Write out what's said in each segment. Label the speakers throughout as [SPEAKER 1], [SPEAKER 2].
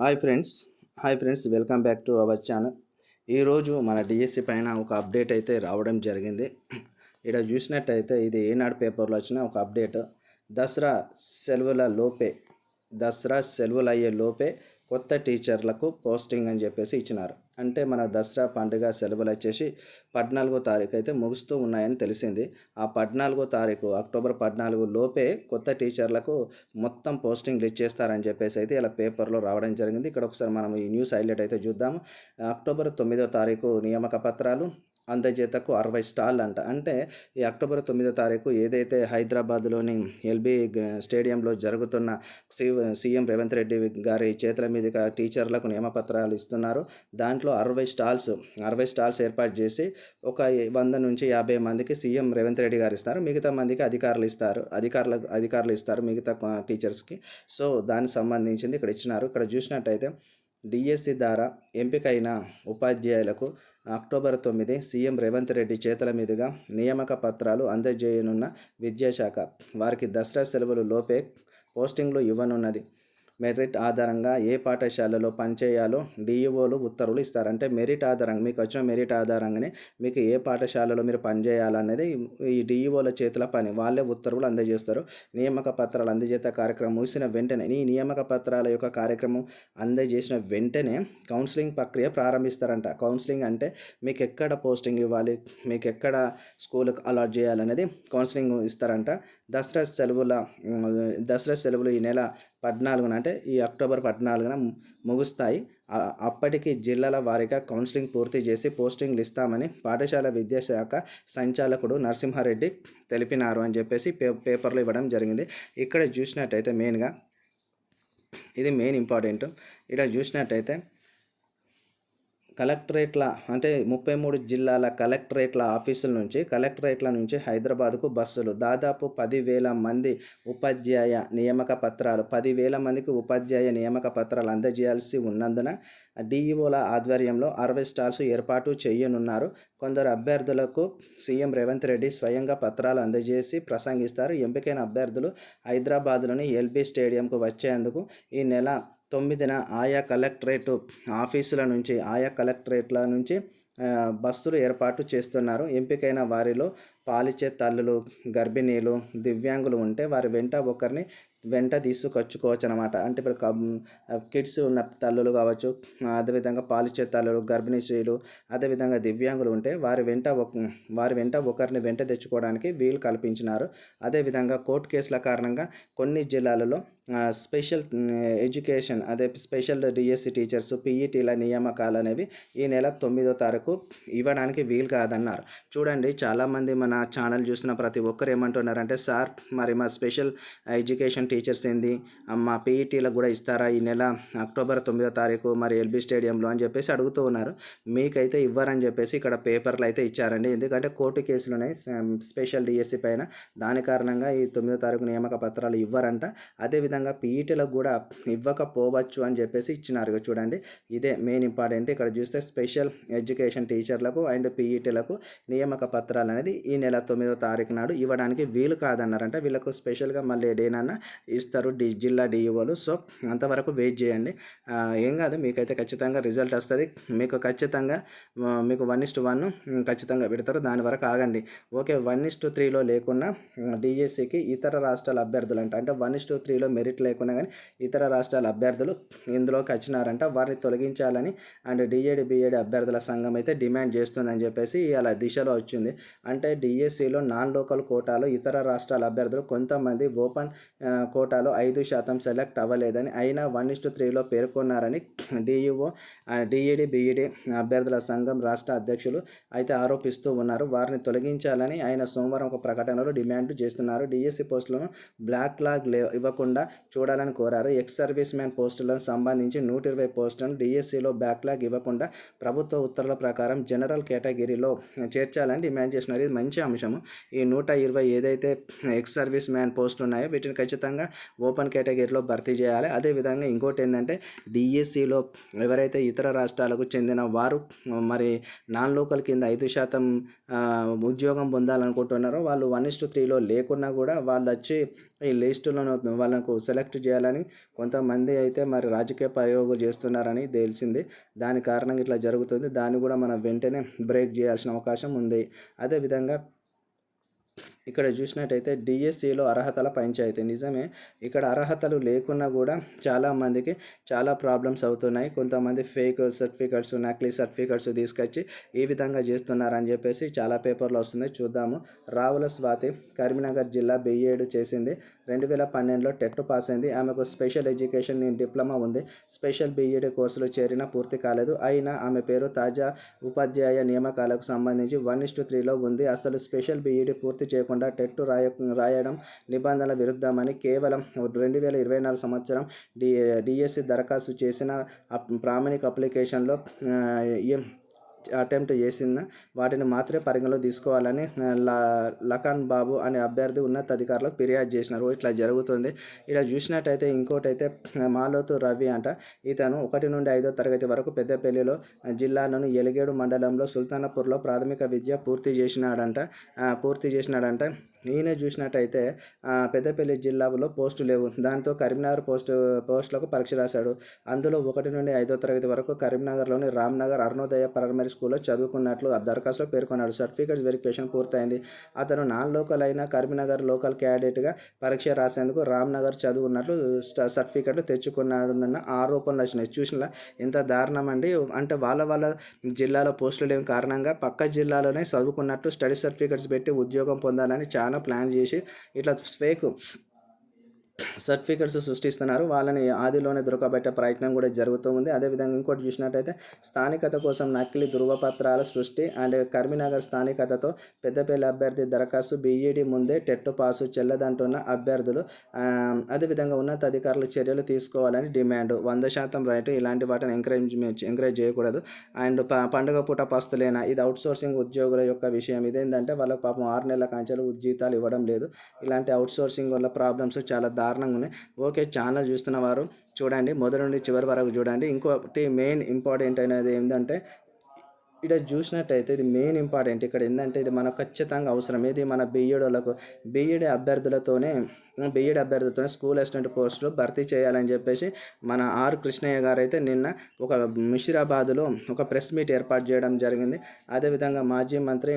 [SPEAKER 1] Hi friends hi friends welcome back to our channel. ఈరోజు మన DSC పైన ఒక అప్డేట్ అయితే రావడం జరిగింది. ఇక్కడ చూసినట్టయితే ఇది ఏనాడు పేపర్లో వచ్చిన ఒక అప్డేట్. దసరా సెలవుల లోపే దసరా సెలవులు అయ్యే లోపే కొత్త టీచర్లకు పోస్టింగ్ అని చెప్పేసి ఇచ్చినారు. అంటే మన దసరా పండుగ సెలవులు వచ్చేసి పద్నాలుగో తారీఖు అయితే ముగుస్తూ ఉన్నాయని తెలిసింది. ఆ పద్నాలుగో తారీఖు అక్టోబర్ పద్నాలుగు లోపే కొత్త టీచర్లకు మొత్తం పోస్టింగ్లు ఇచ్చేస్తారని చెప్పేసి అయితే ఇలా పేపర్లో రావడం జరిగింది. ఇక్కడ ఒకసారి మనం ఈ న్యూస్ హైలైట్ అయితే చూద్దాము. అక్టోబర్ తొమ్మిదో తారీఖు నియామక పత్రాలు అందజేతకు అరవై స్టాల్ అంట అంటే ఈ అక్టోబర్ తొమ్మిదో తారీఖు ఏదైతే హైదరాబాద్లోని ఎల్బీ స్టేడియంలో జరుగుతున్న సి సీఎం రేవంత్ రెడ్డి గారి చేతుల మీదుగా టీచర్లకు నియమపత్రాలు ఇస్తున్నారు. దాంట్లో అరవై స్టాల్స్ అరవై స్టాల్స్ ఏర్పాటు చేసి ఒక వంద నుంచి యాభై మందికి సీఎం రేవంత్ రెడ్డి గారు ఇస్తారు. మిగతా మందికి అధికారులు ఇస్తారు. అధికారులకు అధికారులు ఇస్తారు మిగతా టీచర్స్కి. సో దానికి సంబంధించింది ఇక్కడ ఇచ్చినారు. ఇక్కడ చూసినట్టయితే డిఎస్సి ద్వారా ఎంపికైన ఉపాధ్యాయులకు అక్టోబర్ తొమ్మిది సీఎం రేవంత్ రెడ్డి చేతుల మీదుగా నియామక పత్రాలు అందజేయనున్న విద్యాశాఖ. వారికి దసరా సెలవులు లోపే పోస్టింగ్లు ఇవ్వనున్నది. మెరిట్ ఆధారంగా ఏ పాఠశాలలో పనిచేయాలో డిఈఓలు ఉత్తర్వులు ఇస్తారు. అంటే మెరిట్ ఆధారంగా మీకు వచ్చిన మెరిట్ ఆధారంగానే మీకు ఏ పాఠశాలలో మీరు పనిచేయాలనేది ఈ డిఈఓల చేతుల పని. వాళ్ళే ఉత్తర్వులు అందజేస్తారు. నియామక పత్రాలు అందజేత కార్యక్రమం ముగిసిన వెంటనే ఈ నియామక పత్రాల యొక్క కార్యక్రమం అందజేసిన వెంటనే కౌన్సిలింగ్ ప్రక్రియ ప్రారంభిస్తారంట. కౌన్సిలింగ్ అంటే మీకు ఎక్కడ పోస్టింగ్ ఇవ్వాలి మీకు ఎక్కడ స్కూల్కి అలాట్ చేయాలనేది కౌన్సిలింగ్ ఇస్తారంట. దసరా సెలవుల దసరా సెలవులు ఈ నెల పద్నాలుగున అంటే ఈ అక్టోబర్ పద్నాలుగున ముగుస్తాయి. అప్పటికి జిల్లాల వారీగా కౌన్సిలింగ్ పూర్తి చేసి పోస్టింగ్లు ఇస్తామని పాఠశాల విద్యాశాఖ సంచాలకుడు నరసింహారెడ్డి తెలిపినారు అని చెప్పేసి పే పేపర్లో ఇవ్వడం జరిగింది. ఇక్కడ చూసినట్టయితే మెయిన్గా ఇది మెయిన్ ఇంపార్టెంట్. ఇక్కడ చూసినట్టయితే కలెక్టరేట్ల అంటే ముప్పై మూడు జిల్లాల కలెక్టరేట్ల ఆఫీసుల నుంచి కలెక్టరేట్ల నుంచి హైదరాబాద్కు బస్సులు. దాదాపు పదివేల మంది ఉపాధ్యాయ నియామక పత్రాలు. పదివేల మందికి ఉపాధ్యాయ నియామక పత్రాలు అందజేయాల్సి ఉన్నందున డిఈఓల ఆధ్వర్యంలో అరవై స్టాల్స్ ఏర్పాటు చేయనున్నారు. కొందరు అభ్యర్థులకు సీఎం రేవంత్ రెడ్డి స్వయంగా పత్రాలు అందజేసి ప్రసంగిస్తారు. ఎంపికైన అభ్యర్థులు హైదరాబాద్లోని ఎల్బీ స్టేడియంకు వచ్చేందుకు ఈ నెల తొమ్మిదిన ఆయా కలెక్టరేట్ ఆఫీసుల నుంచి ఆయా కలెక్టరేట్ల నుంచి బస్సులు ఏర్పాటు చేస్తున్నారు. ఎంపికైన వారిలో పాలిచ్చే తల్లులు గర్భిణీలు దివ్యాంగులు ఉంటే వారి వెంట ఒకరిని వెంట తీసుకొచ్చుకోవచ్చు అనమాట అంటే ఇప్పుడు కిడ్స్ ఉన్న తల్లులు కావచ్చు అదేవిధంగా పాలిచ్చే తల్లులు గర్భిణీ స్త్రీలు అదేవిధంగా దివ్యాంగులు ఉంటే వారి వెంట ఒక వారి వెంట ఒకరిని వెంట తెచ్చుకోవడానికి వీలు కల్పించినారు. అదేవిధంగా కోర్టు కేసుల కారణంగా కొన్ని జిల్లాలలో స్పెషల్ ఎడ్యుకేషన్ అదే స్పెషల్ డిఎస్సి టీచర్స్ పీఈటీల నియామకాలు అనేవి ఈ నెల తొమ్మిదో తారీఖు ఇవ్వడానికి వీలు కాదన్నారు. చూడండి చాలామంది మన ఛానల్ చూసిన ప్రతి ఒక్కరు ఏమంటున్నారంటే సార్ మరి మా స్పెషల్ ఎడ్యుకేషన్ టీచర్స్ ఏంది? మా పీఈటీలకు కూడా ఇస్తారా ఈ నెల? అక్టోబర్ తొమ్మిదో తారీఖు మరి ఎల్బీ స్టేడియంలో అని చెప్పేసి అడుగుతూ ఉన్నారు. మీకైతే ఇవ్వరని చెప్పేసి ఇక్కడ పేపర్లు అయితే ఇచ్చారండి. ఎందుకంటే కోర్టు కేసులు ఉన్నాయి స్పెషల్ డిఎస్సి పైన దాని కారణంగా ఈ తొమ్మిదో తారీఖు నియామక పత్రాలు ఇవ్వరంట. అదేవిధంగా పీఈటీలకు కూడా ఇవ్వకపోవచ్చు అని చెప్పేసి ఇచ్చినారు. చూడండి ఇదే మెయిన్ ఇంపార్టెంట్. ఇక్కడ చూస్తే స్పెషల్ ఎడ్యుకేషన్ టీచర్లకు అండ్ పీఈటీలకు నియామక పత్రాలు అనేది ఈ నెల తొమ్మిదో తారీఖు నాడు ఇవ్వడానికి వీలు కాదన్నారంట. వీళ్ళకు స్పెషల్గా మళ్ళీ డేనన్నా ఇస్తారు డి జిల్లా డిఈఓలు. సో అంతవరకు వెయిట్ చేయండి. ఏం కాదు మీకైతే ఖచ్చితంగా రిజల్ట్ వస్తుంది. మీకు ఖచ్చితంగా మీకు వన్ ఇస్ట్ వన్ ఖచ్చితంగా పెడతారు. దాని వరకు ఆగండి. ఓకే వన్ ఇస్ట్ త్రీలో లేకుండా డిఎస్సికి ఇతర రాష్ట్రాల అభ్యర్థులు అంట అంటే వన్ ఇస్ట్ త్రీలో మెరిట్ లేకున్నా కానీ ఇతర రాష్ట్రాల అభ్యర్థులు ఇందులోకి వచ్చినారంట. వారిని తొలగించాలని అండ్ డిఏడి బిఏడి అభ్యర్థుల సంఘం అయితే డిమాండ్ చేస్తుందని చెప్పేసి అలా దిశలో వచ్చింది. అంటే డిఎస్సిలో నాన్ లోకల్ కోటాలో ఇతర రాష్ట్రాల అభ్యర్థులు కొంతమంది ఓపెన్ కోటాలో ఐదు శాతం సెలెక్ట్ అవ్వలేదని అయినా వన్ ఇస్టు త్రీలో పేర్కొన్నారని డిఈఓ డిఈడి బిఈడి అభ్యర్థుల సంఘం రాష్ట్ర అధ్యక్షులు అయితే ఆరోపిస్తూ ఉన్నారు. వారిని తొలగించాలని ఆయన సోమవారం ఒక ప్రకటనలో డిమాండ్ చేస్తున్నారు. డిఎస్సి పోస్టులను బ్లాక్ లాగ్ ఇవ్వకుండా చూడాలని కోరారు. ఎక్స్ సర్వీస్ మ్యాన్ పోస్టులను సంబంధించి నూట ఇరవై పోస్టులను డిఎస్సిలో బ్యాక్లాగ్ ఇవ్వకుండా ప్రభుత్వ ఉత్తర్వుల ప్రకారం జనరల్ కేటగిరీలో చేర్చాలని డిమాండ్ చేస్తున్నారు. ఇది మంచి అంశము. ఈ నూట ఇరవై ఏదైతే ఎక్స్ సర్వీస్ మ్యాన్ పోస్టులు ఉన్నాయో వీటిని ఖచ్చితంగా విధంగా ఓపెన్ కేటగిరీలో భర్తీ చేయాలి. అదేవిధంగా ఇంకోటి ఏంటంటే డిఎస్సిలో ఎవరైతే ఇతర రాష్ట్రాలకు చెందిన వారు మరి నాన్ లోకల్ కింద ఐదు శాతం ఉద్యోగం పొందాలనుకుంటున్నారో వాళ్ళు వన్ ఇస్ టు త్రీలో లేకున్నా కూడా వాళ్ళు వచ్చి ఈ లిస్టులను వాళ్ళకు సెలెక్ట్ చేయాలని కొంతమంది అయితే మరి రాజకీయ ప్రయోగం చేస్తున్నారని తెలిసింది. దాని కారణంగా ఇట్లా జరుగుతుంది. దాన్ని కూడా మనం వెంటనే బ్రేక్ చేయాల్సిన అవకాశం ఉంది. అదేవిధంగా ఇక్కడ చూసినట్టయితే డిఎస్సిలో అర్హతల పంచాయతీ. నిజమే ఇక్కడ అర్హతలు లేకున్నా కూడా చాలామందికి చాలా ప్రాబ్లమ్స్ అవుతున్నాయి. కొంతమంది ఫేక్ సర్టిఫికెట్స్ నకిలీ సర్టిఫికెట్స్ తీసుకొచ్చి ఈ విధంగా చేస్తున్నారని చెప్పేసి చాలా పేపర్లు వస్తున్నాయి చూద్దాము. రావుల స్వాతి కరీంనగర్ జిల్లా బిఏడు చేసింది. రెండు వేల పన్నెండులో టెట్ పాస్ అయింది. ఆమెకు స్పెషల్ ఎడ్యుకేషన్ డిప్లొమా ఉంది. స్పెషల్ బీఈడి కోర్సులో చేరిన పూర్తి కాలేదు. అయినా ఆమె పేరు తాజా ఉపాధ్యాయ నియామకాలకు సంబంధించి వన్ ఇస్టు త్రీలో ఉంది. అసలు స్పెషల్ బీఈడి పూర్తి చేయకుండా టెట్ రాయ రాయడం నిబంధనల విరుద్ధమని కేవలం రెండు వేల ఇరవై నాలుగు సంవత్సరం డి డిఎస్సి దరఖాస్తు చేసిన అప్- ప్రామాణిక అప్లికేషన్లో అటెంప్ట్ చేసిన వాటిని మాత్రమే పరిగణలో తీసుకోవాలని లఖాన్ ల బాబు అనే అభ్యర్థి ఉన్నతాధికారులకు ఫిర్యాదు చేసినారు. ఇట్లా జరుగుతుంది. ఇలా చూసినట్టయితే ఇంకోటైతే మాలోతు రవి అంట. ఇతను ఒకటి నుండి ఐదో తరగతి వరకు పెద్దపల్లిలో జిల్లాలోని ఎలిగేడు మండలంలో సుల్తానపూర్లో ప్రాథమిక విద్య పూర్తి చేసినాడంట. పూర్తి చేసినాడంట. ఈయన చూసినట్టయితే పెద్దపల్లి జిల్లాలో పోస్టు లేవు. దాంతో కరీంనగర్ పోస్టు పోస్టులకు పరీక్ష రాశాడు. అందులో ఒకటి నుండి ఐదో తరగతి వరకు కరీంనగర్లోని రామ్నగర్ అరుణోదయ ప్రైమరీ స్కూల్లో చదువుకున్నట్లు ఆ దరఖాస్తులో పేర్కొన్నాడు. సర్టిఫికేట్ వెరిఫికేషన్ పూర్తయింది. అతను నాన్ లోకల్ అయిన కరీంనగర్ లోకల్ క్యాండిడేట్గా పరీక్ష రాసేందుకు రామ్నగర్ చదువున్నట్లు సర్టిఫికెట్లు తెచ్చుకున్నాడన్న ఆరోపణలు వచ్చినాయి. చూసినా ఎంత దారుణం అండి అంటే వాళ్ళ వాళ్ళ జిల్లాలో పోస్టులు లేని కారణంగా పక్క జిల్లాలోనే చదువుకున్నట్టు స్టడీ సర్టిఫికెట్స్ పెట్టి ఉద్యోగం పొందాలని చాలా ప్లాన్ చేసి ఇట్లా ఫేక్ సర్టిఫికెట్స్ సృష్టిస్తున్నారు. వాళ్ళని ఆదిలోనే దొరకబెట్టే ప్రయత్నం కూడా జరుగుతూ ఉంది. అదేవిధంగా ఇంకోటి చూసినట్టయితే స్థానికత కోసం నకిలీ ధృవపత్రాల సృష్టి అండ్ కరీంనగర్ స్థానికతతో పెద్దపల్లి అభ్యర్థి దరఖాస్తు బీఈడి ముందే టెట్టు పాసు చెల్లదంటున్న అభ్యర్థులు అదేవిధంగా ఉన్నతాధికారులు చర్యలు తీసుకోవాలని డిమాండ్. వంద శాతం రైట్ ఇలాంటి వాటిని ఎంకరేజ్ ఎంకరేజ్ చేయకూడదు. అండ్ ప పండుగ పూట పస్తులేనా? ఇది అవుట్ సోర్సింగ్ ఉద్యోగుల యొక్క విషయం. ఇదేంటంటే వాళ్ళకి పాపం ఆరు నెలల కాంచెలు జీతాలు ఇవ్వడం లేదు. ఇలాంటి అవుట్ సోర్సింగ్ వల్ల ప్రాబ్లమ్స్ చాలా దారుణంగా ఉన్నాయి ఓకే ఛానల్ చూస్తున్న వారు చూడండి మొదటి నుండి చివరి వరకు చూడండి. ఇంకొకటి మెయిన్ ఇంపార్టెంట్ అనేది ఏంటంటే ఇక్కడ చూసినట్టయితే ఇది మెయిన్ ఇంపార్టెంట్. ఇక్కడ ఏంటంటే ఇది మనకు ఖచ్చితంగా అవసరం. ఇది మన బీఈడోలకు బీఈడి అభ్యర్థులతోనే బీఈడి అభ్యర్థితో స్కూల్ అసిస్టెంట్ పోస్టులు భర్తీ చేయాలని చెప్పేసి మన ఆర్ కృష్ణయ్య గారు అయితే నిన్న ఒక ముషిరాబాద్లో ఒక ప్రెస్ మీట్ ఏర్పాటు చేయడం జరిగింది. అదేవిధంగా మాజీ మంత్రి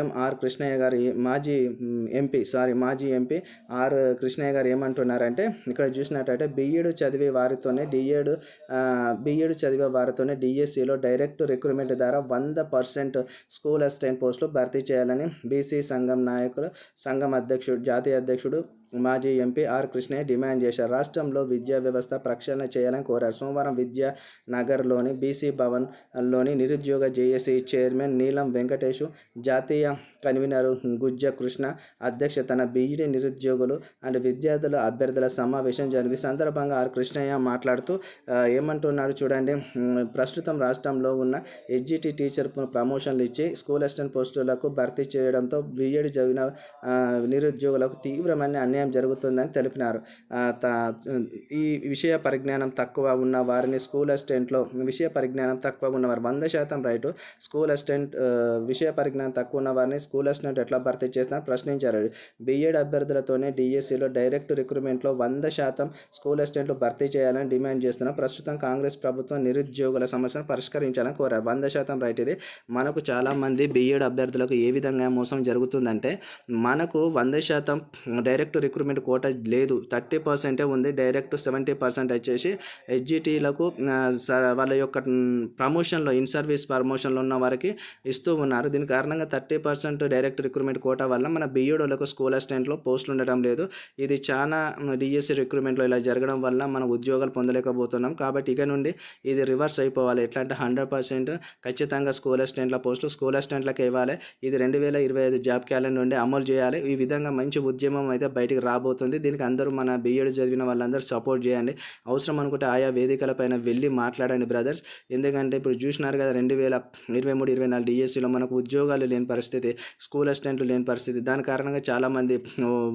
[SPEAKER 1] ఎంఆర్ కృష్ణయ్య గారు మాజీ ఎంపీ సారీ మాజీ ఎంపీ ఆర్ కృష్ణయ్య గారు ఏమంటున్నారంటే ఇక్కడ చూసినట్టయితే బీఈడు చదివే వారితోనే డిఏడు బీఈడు చదివే వారితోనే డిఎస్సిలో డైరెక్ట్ రిక్రూట్మెంట్ ద్వారా వంద పర్సెంట్ స్కూల్ అసిస్టెంట్ పోస్టులు భర్తీ చేయాలని బీసీ సంఘం నాయకులు సంఘం అధ్యక్షుడు జాతీయ అధ్యక్షుడు I should మాజీ ఎంపీ ఆర్ కృష్ణయ్య డిమాండ్ చేశారు. రాష్ట్రంలో విద్యా వ్యవస్థ ప్రక్షాళన చేయాలని కోరారు. సోమవారం విద్యా నగర్లోని బీసీ భవన్లోని నిరుద్యోగ జేఏసీ చైర్మన్ నీలం వెంకటేష్ జాతీయ కన్వీనర్ గుజ్జ కృష్ణ అధ్యక్షతన బీఈడీ నిరుద్యోగులు అండ్ విద్యార్థుల అభ్యర్థుల సమావేశం జరిగింది. సందర్భంగా ఆర్ కృష్ణయ్య మాట్లాడుతూ ఏమంటున్నాడు చూడండి ప్రస్తుతం రాష్ట్రంలో ఉన్న ఎస్జిటి టీచర్ ప్రమోషన్లు ఇచ్చి స్కూల్ అసిస్టెంట్ పోస్టులకు భర్తీ చేయడంతో బీఈడి చదివిన నిరుద్యోగులకు తీవ్రమైన అన్యాయం జరుగుతుందని తెలిపినారు. ఈ విషయ పరిజ్ఞానం తక్కువ ఉన్న వారిని స్కూల్ అసిస్టెంట్లో విషయ పరిజ్ఞానం తక్కువ ఉన్నవారు వంద శాతం రైటు స్కూల్ అసిస్టెంట్ విషయ పరిజ్ఞానం తక్కువ ఉన్న వారిని స్కూల్ అసిస్టెంట్ ఎట్లా భర్తీ చేసినా ప్రశ్నించారు. బీఎడ్ అభ్యర్థులతోనే డిఎస్సిలో డైరెక్ట్ రిక్రూట్మెంట్లో వంద శాతం స్కూల్ అసిస్టెంట్లు భర్తీ చేయాలని డిమాండ్ చేస్తున్నారు. ప్రస్తుతం కాంగ్రెస్ ప్రభుత్వం నిరుద్యోగుల సమస్యను పరిష్కరించాలని కోరారు. వంద శాతం రైట్ ఇది. మనకు చాలామంది బీఎడ్ అభ్యర్థులకు ఏ విధంగా మోసం జరుగుతుందంటే మనకు వంద శాతం డైరెక్ట్ రిక్రూట్మెంట్ కోట లేదు. థర్టీ పర్సెంటే ఉంది. డైరెక్ట్ సెవెంటీ పర్సెంట్ వచ్చేసి హెచ్జిటీలకు వాళ్ళ యొక్క ప్రమోషన్లో ఇన్ సర్వీస్ ప్రమోషన్లో ఉన్న వారికి ఇస్తూ ఉన్నారు. దీని కారణంగా thirty percent direct recruitment quota వల్ల మన బీఈడోలకు స్కూల్ అసిస్టెంట్లో పోస్టులు ఉండటం లేదు. ఇది చాలా డిఎస్సి రిక్రూట్మెంట్లో ఇలా జరగడం వల్ల మనం ఉద్యోగాలు పొందలేకపోతున్నాం. కాబట్టి ఇక నుండి ఇది రివర్స్ అయిపోవాలి. ఎట్లా అంటే హండ్రెడ్ పర్సెంట్ ఖచ్చితంగా స్కూల్ అసిస్టెంట్ల పోస్టు స్కూల్ అసిస్టెంట్లకు ఇవ్వాలి. ఇది రెండు వేల ఇరవై ఐదు జాబ్ క్యాలెండర్ నుండి అమలు చేయాలి. ఈ విధంగా మంచి ఉద్యమం అయితే బయటికి రాబోతుంది. దీనికి అందరూ మన బీఎడ్ చదివిన వాళ్ళందరూ సపోర్ట్ చేయండి. అవసరం అనుకుంటే ఆయా వేదికలపైన వెళ్ళి మాట్లాడండి బ్రదర్స్ ఎందుకంటే ఇప్పుడు చూసినారు కదా రెండు వేల ఇరవై మూడు ఇరవై నాలుగు డిఎస్సిలో మనకు ఉద్యోగాలు లేని పరిస్థితి స్కూల్ అసిస్టెంట్లు లేని పరిస్థితి. దాని కారణంగా చాలామంది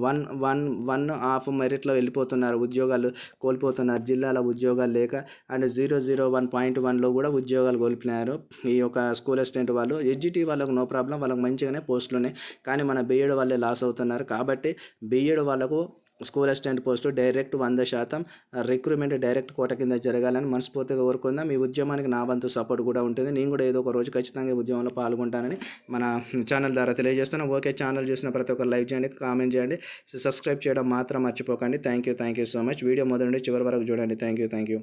[SPEAKER 1] వన్ వన్ వన్ హాఫ్ మెరిట్లో వెళ్ళిపోతున్నారు ఉద్యోగాలు కోల్పోతున్నారు. జిల్లాల ఉద్యోగాలు లేక and zero zero one point వన్లో కూడా ఉద్యోగాలు కోల్పోయినారు ఈ యొక్క స్కూల్ అసిస్టెంట్ వాళ్ళు. ఎడ్జిటీ వాళ్ళకు నో ప్రాబ్లం వాళ్ళకి మంచిగానే పోస్టులు ఉన్నాయి. కానీ మన బీఎడ్ వాళ్ళే లాస్ అవుతున్నారు. కాబట్టి బీఎడ్ వాళ్ళకు స్కూల్ అసిస్టెంట్ పోస్టు డైరెక్ట్ వంద శాతం రిక్రూట్మెంట్ డైరెక్ట్ కోట కింద జరగాలని మనస్ఫూర్తిగా కోరుకుందాం. ఈ ఉద్యమానికి నా వంతు సపోర్ట్ కూడా ఉంటుంది. నేను కూడా ఏదో ఒక రోజు ఖచ్చితంగా ఈ ఉద్యమంలో పాల్గొంటానని మన ఛానల్ ద్వారా తెలియజేస్తున్నాను. ఓకే ఛానల్ చూసిన ప్రతి ఒక్కరు లైక్ చేయండి కామెంట్ చేయండి సబ్స్క్రైబ్ చేయడం మాత్రం మర్చిపోకండి. Thank you thank you so much. Video మొదటి నుండి చివరి వరకు చూడండి. థ్యాంక్ యూ థ్యాంక్ యూ.